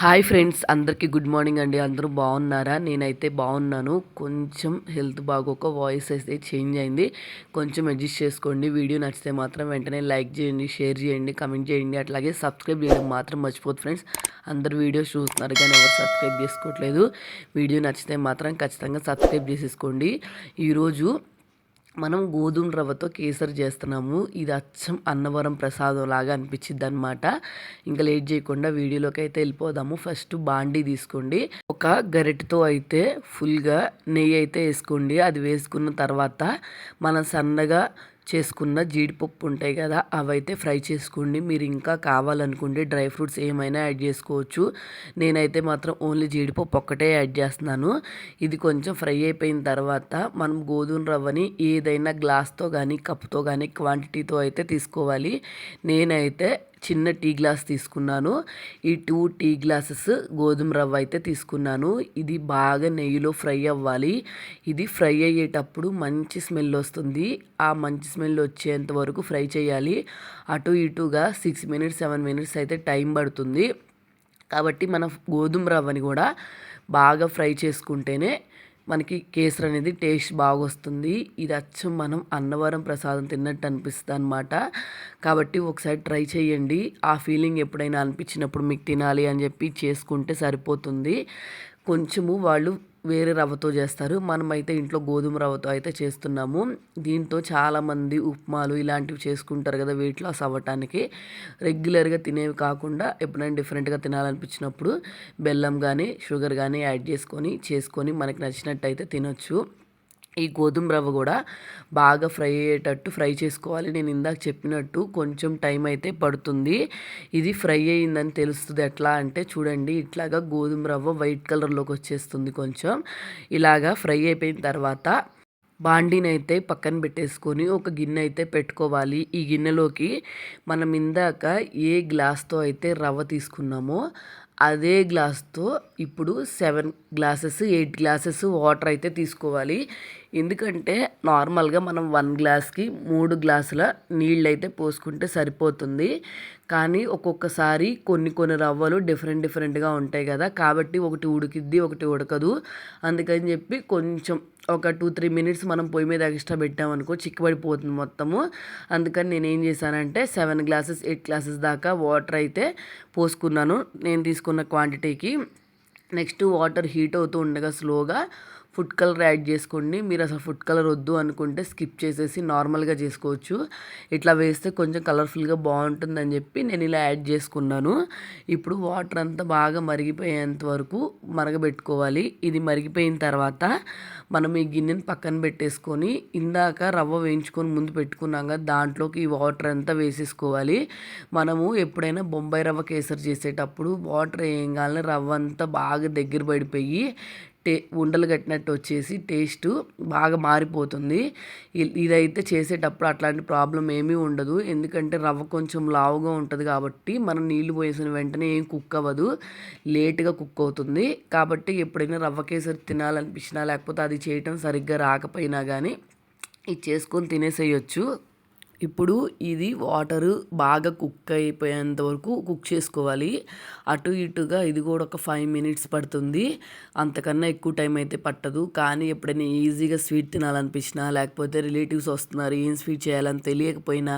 Hi friends అందరికీ good morning అండి. అందరూ బాగున్నారా? నేనైతే బాగున్నాను. కొంచెం హెల్త్ బాగోక వాయిస్ అయితే చేంజ్ అయింది. కొంచెం అడ్జస్ట్ చేసుకోండి. వీడియో నచ్చితే మాత్రం వెంటనే లైక్ చేయండి షేర్ చేయండి కమెంట్ చేయండి. అట్లాగే సబ్స్క్రైబ్ చేయడం మాత్రం మర్చిపోదు ఫ్రెండ్స్. అందరు వీడియోస్ చూస్తున్నారు కానీ ఎవరు సబ్స్క్రైబ్ చేసుకోవట్లేదు. వీడియో నచ్చితే మాత్రం ఖచ్చితంగా సబ్స్క్రైబ్ చేసేసుకోండి. ఈరోజు మనం గోధుమ రవ్వతో కేసరి చేస్తున్నాము. ఇది అచ్చం అన్నవరం ప్రసాదం లాగా అనిపించింది అనమాట ఇంకా లేట్ చేయకుండా వీడియోలోకి అయితే వెళ్ళిపోదాము. ఫస్ట్ బాండీ తీసుకోండి. ఒక గరిటతో అయితే ఫుల్గా నెయ్యి అయితే వేసుకోండి. అది వేసుకున్న తర్వాత మనం సన్నగా చేసుకున్న జీడిపప్పు ఉంటాయి కదా అవైతే ఫ్రై చేసుకోండి. మీరు ఇంకా కావాలనుకుంటే డ్రై ఫ్రూట్స్ ఏమైనా యాడ్ చేసుకోవచ్చు. నేనైతే మాత్రం ఓన్లీ జీడిపప్పు ఒక్కటే యాడ్ చేస్తున్నాను. ఇది కొంచెం ఫ్రై అయిపోయిన తర్వాత మనం గోధుమ రవ్వని ఏదైనా గ్లాస్తో కానీ కప్తో కానీ క్వాంటిటీతో అయితే తీసుకోవాలి. నేనైతే చిన్న టీ గ్లాస్ తీసుకున్నాను. ఈ టూ టీ గ్లాసెస్ గోధుమ రవ్వ అయితే తీసుకున్నాను. ఇది బాగా నెయ్యిలో ఫ్రై అవ్వాలి. ఇది ఫ్రై అయ్యేటప్పుడు మంచి స్మెల్ వస్తుంది. ఆ మంచి స్మెల్ వచ్చేంత వరకు ఫ్రై చేయాలి. అటు ఇటుగా సిక్స్ మినిట్స్ సెవెన్ మినిట్స్ అయితే టైం పడుతుంది. కాబట్టి మన గోధుమ రవ్వని కూడా బాగా ఫ్రై చేసుకుంటేనే మనకి కేసరి అనేది టేస్ట్ బాగా వస్తుంది ఇది అచ్చం మనం అన్నవరం ప్రసాదం తిన్నట్టు అనిపిస్తుంది అనమాట కాబట్టి ఒకసారి ట్రై చేయండి ఆ ఫీలింగ్ ఎప్పుడైనా అనిపించినప్పుడు మీకు తినాలి అని చెప్పి చేసుకుంటే సరిపోతుంది. కొంచెము వాళ్ళు వేరే రవ్వతో చేస్తారు. మనమైతే ఇంట్లో గోధుమ రవ్వతో అయితే చేస్తున్నాము. దీంతో చాలామంది ఉప్మాలు ఇలాంటివి చేసుకుంటారు కదా వెయిట్ లాస్ అవ్వటానికి. రెగ్యులర్గా తినేవి కాకుండా ఎప్పుడైనా డిఫరెంట్గా తినాలనిపించినప్పుడు బెల్లం కానీ షుగర్ కానీ యాడ్ చేసుకొని చేసుకొని మనకి నచ్చినట్టయితే తినొచ్చు. ఈ గోధుమ రవ్వ కూడా బాగా ఫ్రై అయ్యేటట్టు ఫ్రై చేసుకోవాలి. నేను ఇందాక చెప్పినట్టు కొంచెం టైం అయితే పడుతుంది. ఇది ఫ్రై అయ్యిందని తెలుస్తుంది ఎట్లా అంటే చూడండి ఇట్లాగా గోధుమ రవ్వ వైట్ కలర్లోకి వచ్చేస్తుంది కొంచెం. ఇలాగా ఫ్రై అయిపోయిన తర్వాత బాండీని అయితే పక్కన పెట్టేసుకొని ఒక గిన్నె అయితే పెట్టుకోవాలి. ఈ గిన్నెలోకి మనం ఇందాక ఏ గ్లాస్తో అయితే రవ్వ తీసుకున్నామో అదే గ్లాస్తో ఇప్పుడు seven glasses eight glasses water అయితే తీసుకోవాలి. ఎందుకంటే నార్మల్గా మనం వన్ గ్లాస్కి మూడు గ్లాసుల నీళ్ళు అయితే పోసుకుంటే సరిపోతుంది. కానీ ఒక్కొక్కసారి కొన్ని కొన్ని రవ్వలు డిఫరెంట్ డిఫరెంట్గా ఉంటాయి కదా కాబట్టి ఒకటి ఉడికిద్ది ఒకటి ఉడకదు. అందుకని చెప్పి కొంచెం ఒక టూ త్రీ మినిట్స్ మనం పొయ్యి మీద ఎక్స్ట్రా పెట్టామనుకో చిక్కుబడిపోతుంది మొత్తము. అందుకని నేను ఏం చేశానంటే సెవెన్ గ్లాసెస్ ఎయిట్ గ్లాసెస్ దాకా వాటర్ అయితే పోసుకున్నాను. నేను తీసుకున్న క్వాంటిటీకి నెక్స్ట్ వాటర్ హీట్ అవుతూ ఉండగా స్లోగా ఫుడ్ కలర్ యాడ్ చేసుకోండి. మీరు అసలు ఫుడ్ కలర్ వద్దు అనుకుంటే స్కిప్ చేసేసి నార్మల్గా చేసుకోవచ్చు. ఇట్లా వేస్తే కొంచెం కలర్ఫుల్గా బాగుంటుందని చెప్పి నేను ఇలా యాడ్ చేసుకున్నాను. ఇప్పుడు వాటర్ అంతా బాగా మరిగిపోయేంత వరకు మరగబెట్టుకోవాలి. ఇది మరిగిపోయిన తర్వాత మనం ఈ గిన్నెని పక్కన పెట్టేసుకొని ఇందాక రవ్వ వేయించుకొని ముందు పెట్టుకున్నాక దాంట్లోకి ఈ వాటర్ అంతా వేసేసుకోవాలి. మనము ఎప్పుడైనా బొంబాయి రవ్వ కేసరి చేసేటప్పుడు వాటర్ వేయగానే రవ్వ అంతా బాగా దగ్గర పడిపోయి టే ఉండలు కట్టినట్టు వచ్చేసి టేస్ట్ బాగా మారిపోతుంది. ఇదైతే చేసేటప్పుడు అట్లాంటి ప్రాబ్లం ఏమీ ఉండదు. ఎందుకంటే రవ్వ కొంచెం లావుగా ఉంటుంది కాబట్టి మనం నీళ్ళు పోసిన వెంటనే ఏం కుక్ అవ్వదు. లేట్గా కుక్ అవుతుంది. కాబట్టి ఎప్పుడైనా రవ్వ కేసరి తినాలనిపించినా లేకపోతే అది చేయటం సరిగ్గా రాకపోయినా కానీ ఇది చేసుకొని తినేసేయచ్చు. ఇప్పుడు ఇది వాటరు బాగా కుక్ అయిపోయేంత వరకు కుక్ చేసుకోవాలి. అటు ఇటుగా ఇది కూడా ఒక ఫైవ్ మినిట్స్ పడుతుంది. అంతకన్నా ఎక్కువ టైం అయితే పట్టదు. కానీ ఎప్పుడైనా ఈజీగా స్వీట్ తినాలనిపించినా లేకపోతే రిలేటివ్స్ వస్తున్నారు ఏం స్వీట్ చేయాలని తెలియకపోయినా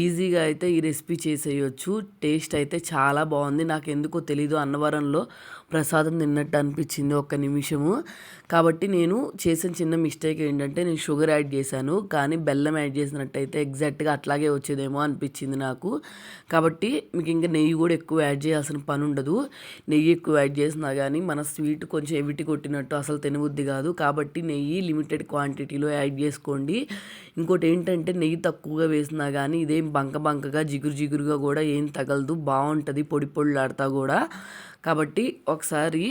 ఈజీగా అయితే ఈ రెసిపీ చేసేయచ్చు. టేస్ట్ అయితే చాలా బాగుంది. నాకు ఎందుకో తెలీదు అన్నవరంలో ప్రసాదం తిన్నట్టు అనిపించింది ఒక్క నిమిషము. కాబట్టి నేను చేసిన చిన్న మిస్టేక్ ఏంటంటే నేను షుగర్ యాడ్ చేశాను. కానీ బెల్లం యాడ్ చేసినట్టయితే ఎగ్జాక్ట్గా అట్లాగే వచ్చేదేమో అనిపించింది నాకు. కాబట్టి మీకు ఇంకా నెయ్యి కూడా ఎక్కువ యాడ్ చేయాల్సిన పని ఉండదు. నెయ్యి ఎక్కువ యాడ్ చేసినా కానీ మన స్వీట్ కొంచెం ఎవిటి కొట్టినట్టు అసలు తినబుద్ది కాదు. కాబట్టి నెయ్యి లిమిటెడ్ క్వాంటిటీలో యాడ్ చేసుకోండి. ఇంకోటి ఏంటంటే నెయ్యి తక్కువగా వేసినా కానీ ఇదేం బంక బంకగా జిగురు జిగురుగా కూడా ఏం తగలదు. బాగుంటుంది పొడి పొడిలాడతా కూడా. కాబట్టి ఒకసారి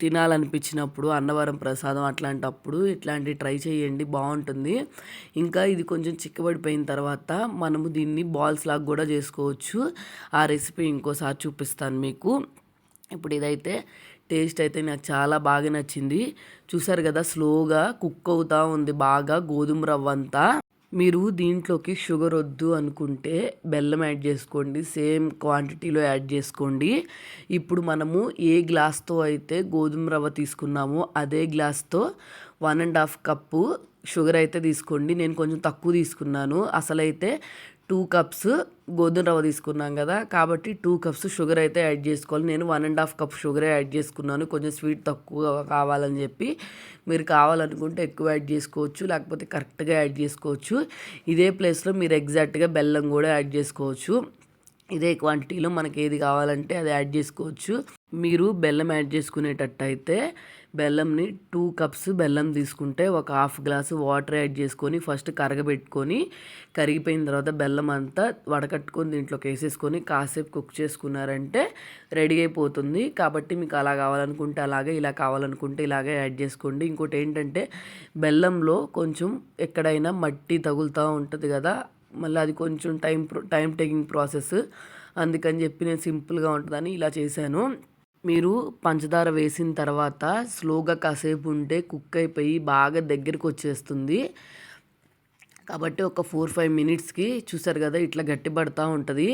తినాలనిపించినప్పుడు అన్నవరం ప్రసాదం అట్లాంటప్పుడు ఇట్లాంటివి ట్రై చేయండి బాగుంటుంది. ఇంకా ఇది కొంచెం చిక్కబడిపోయిన తర్వాత మనము దీన్ని బాల్స్ లాగా కూడా చేసుకోవచ్చు. ఆ రెసిపీ ఇంకోసారి చూపిస్తాను మీకు. ఇప్పుడు ఇదైతే టేస్ట్ అయితే నాకు చాలా బాగా నచ్చింది. చూసారు కదా స్లోగా కుక్ అవుతూ ఉంది బాగా గోధుమ రవ్వ అంతా మీరు దీంట్లోకి షుగర్ వద్దు అనుకుంటే బెల్లం యాడ్ చేసుకోండి సేమ్ క్వాంటిటీలో యాడ్ చేసుకోండి. ఇప్పుడు మనము ఏ గ్లాస్తో అయితే గోధుమ రవ్వ తీసుకున్నామో అదే గ్లాస్తో one and half cup sugar అయితే తీసుకోండి. నేను కొంచెం తక్కువ తీసుకున్నాను. అసలైతే టూ కప్స్ గోధుమ రవ్వ తీసుకున్నాం కదా కాబట్టి టూ కప్స్ షుగర్ అయితే యాడ్ చేసుకోవాలి. నేను వన్ అండ్ హాఫ్ కప్ షుగరే యాడ్ చేసుకున్నాను. కొంచెం స్వీట్ తక్కువ కావాలని చెప్పి మీరు కావాలనుకుంటే ఎక్కువ యాడ్ చేసుకోవచ్చు లేకపోతే కరెక్ట్గా యాడ్ చేసుకోవచ్చు. ఇదే ప్లేస్లో మీరు ఎగ్జాక్ట్గా బెల్లం కూడా యాడ్ చేసుకోవచ్చు. ఇదే క్వాంటిటీలో మనకి ఏది కావాలంటే అది యాడ్ చేసుకోవచ్చు. మీరు బెల్లం యాడ్ చేసుకునేటట్టు అయితే బెల్లంని టూ కప్స్ బెల్లం తీసుకుంటే ఒక హాఫ్ గ్లాసు వాటర్ యాడ్ చేసుకొని ఫస్ట్ కరగబెట్టుకొని కరిగిపోయిన తర్వాత బెల్లం అంతా వడకట్టుకొని దీంట్లోకి వేసేసుకొని కాసేపు కుక్ చేసుకున్నారంటే రెడీ అయిపోతుంది. కాబట్టి మీకు అలా కావాలనుకుంటే అలాగే ఇలా కావాలనుకుంటే ఇలాగే యాడ్ చేసుకోండి. ఇంకోటి ఏంటంటే బెల్లంలో కొంచెం ఎక్కడైనా మట్టి తగులుతూ ఉంటుంది కదా మళ్ళీ అది కొంచెం టైం టైం టేకింగ్ ప్రాసెస్. అందుకని చెప్పి నేను సింపుల్గా ఉంటుందని ఇలా చేశాను. మీరు పంచదార వేసిన తర్వాత స్లోగా కాసేపు ఉంటే కుక్ అయిపోయి బాగా దగ్గరికి వచ్చేస్తుంది. కాబట్టి ఒక ఫోర్ ఫైవ్ మినిట్స్కి చూసారు కదా ఇట్లా గట్టిపడుతూ ఉంటుంది.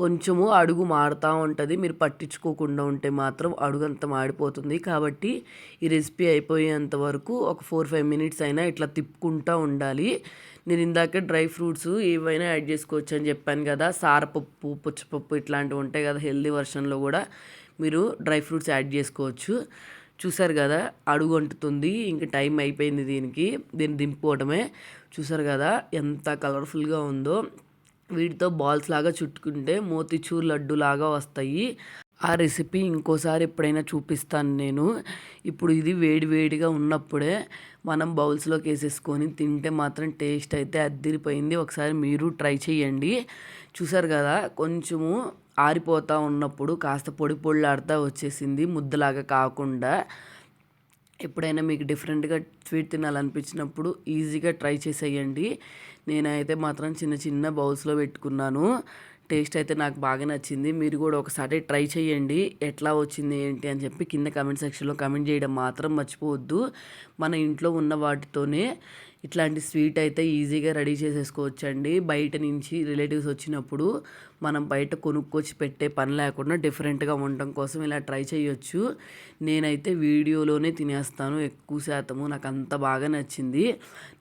కొంచెము అడుగు మారుతూ ఉంటుంది. మీరు పట్టించుకోకుండా ఉంటే మాత్రం అడుగు అంత మాడిపోతుంది. కాబట్టి ఈ రెసిపీ అయిపోయేంత వరకు ఒక ఫోర్ ఫైవ్ మినిట్స్ అయినా ఇట్లా తిప్పుకుంటూ ఉండాలి. నేను ఇందాక డ్రై ఫ్రూట్స్ ఏవైనా యాడ్ చేసుకోవచ్చు అని చెప్పాను కదా సారపప్పు పుచ్చపప్పు ఇట్లాంటివి ఉంటాయి కదా హెల్దీ వర్షన్లో కూడా మీరు డ్రై ఫ్రూట్స్ యాడ్ చేసుకోవచ్చు. చూసారు కదా అడుగు అంటుతుంది ఇంక టైం అయిపోయింది దీనికి దీన్ని దింపుకోవటమే. చూసారు కదా ఎంత కలర్ఫుల్గా ఉందో. వీటితో బాల్స్ లాగా చుట్టుకుంటే మోతిచూర్ లడ్డు లాగా వస్తాయి. ఆ రెసిపీ ఇంకోసారి ఎప్పుడైనా చూపిస్తాను నేను. ఇప్పుడు ఇది వేడి వేడిగా ఉన్నప్పుడే మనం బౌల్స్లోకి వేసేసుకొని తింటే మాత్రం టేస్ట్ అయితే అద్దిరిపోయింది. ఒకసారి మీరు ట్రై చేయండి. చూసారు కదా కొంచెము ఆరిపోతూ ఉన్నప్పుడు కాస్త పొడి పొడిలాడుతూ వచ్చేసింది ముద్దలాగా కాకుండా. ఎప్పుడైనా మీకు డిఫరెంట్గా స్వీట్ తినాలనిపించినప్పుడు ఈజీగా ట్రై చేసేయండి. నేనైతే మాత్రం చిన్న చిన్న బౌల్స్లో పెట్టుకున్నాను. టేస్ట్ అయితే నాకు బాగా నచ్చింది. మీరు కూడా ఒకసారి ట్రై చేయండి. ఎట్లా వచ్చింది ఏంటి అని చెప్పి కింద కమెంట్ సెక్షన్లో కమెంట్ చేయడం మాత్రం మర్చిపోవద్దు. మన ఇంట్లో ఉన్న వాటితోనే ఇట్లాంటి స్వీట్ అయితే ఈజీగా రెడీ చేసేసుకోవచ్చండి. బయట నుంచి రిలేటివ్స్ వచ్చినప్పుడు మనం బయట కొనుక్కొచ్చి పెట్టే పని లేకుండా డిఫరెంట్గా ఉండటం కోసం ఇలా ట్రై చేయొచ్చు. నేనైతే వీడియోలోనే తినేస్తాను ఎక్కువ శాతము నాకు అంత బాగా నచ్చింది.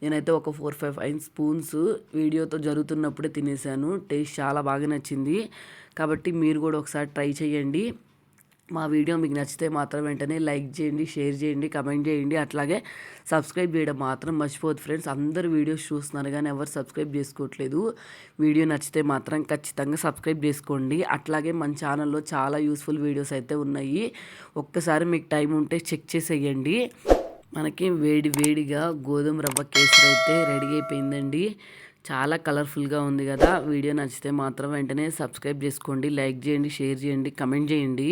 నేనైతే ఒక ఫోర్ ఫైవ్ ఐదు స్పూన్స్ వీడియోతో జరుగుతున్నప్పుడే తినేసాను. టేస్ట్ చాలా బాగా నచ్చింది. కాబట్టి మీరు కూడా ఒకసారి ట్రై చేయండి. మా వీడియో మీకు నచ్చితే మాత్రం వెంటనే లైక్ చేయండి షేర్ చేయండి కమెంట్ చేయండి. అట్లాగే సబ్స్క్రైబ్ చేయడం మాత్రం మర్చిపోదు ఫ్రెండ్స్. అందరు వీడియోస్ చూస్తున్నారు కానీ ఎవరు సబ్స్క్రైబ్ చేసుకోవట్లేదు. వీడియో నచ్చితే మాత్రం ఖచ్చితంగా సబ్స్క్రైబ్ చేసుకోండి. అట్లాగే మన ఛానల్లో చాలా యూస్ఫుల్ వీడియోస్ అయితే ఉన్నాయి. ఒక్కసారి మీకు టైం ఉంటే చెక్ చేసేయండి. మనకి వేడి వేడిగా గోధుమ రవ్వ కేసరి అయితే రెడీ అయిపోయిందండి. చాలా కలర్ఫుల్గా ఉంది కదా. వీడియో నచ్చితే మాత్రం వెంటనే సబ్స్క్రైబ్ చేసుకోండి లైక్ చేయండి షేర్ చేయండి కమెంట్ చేయండి.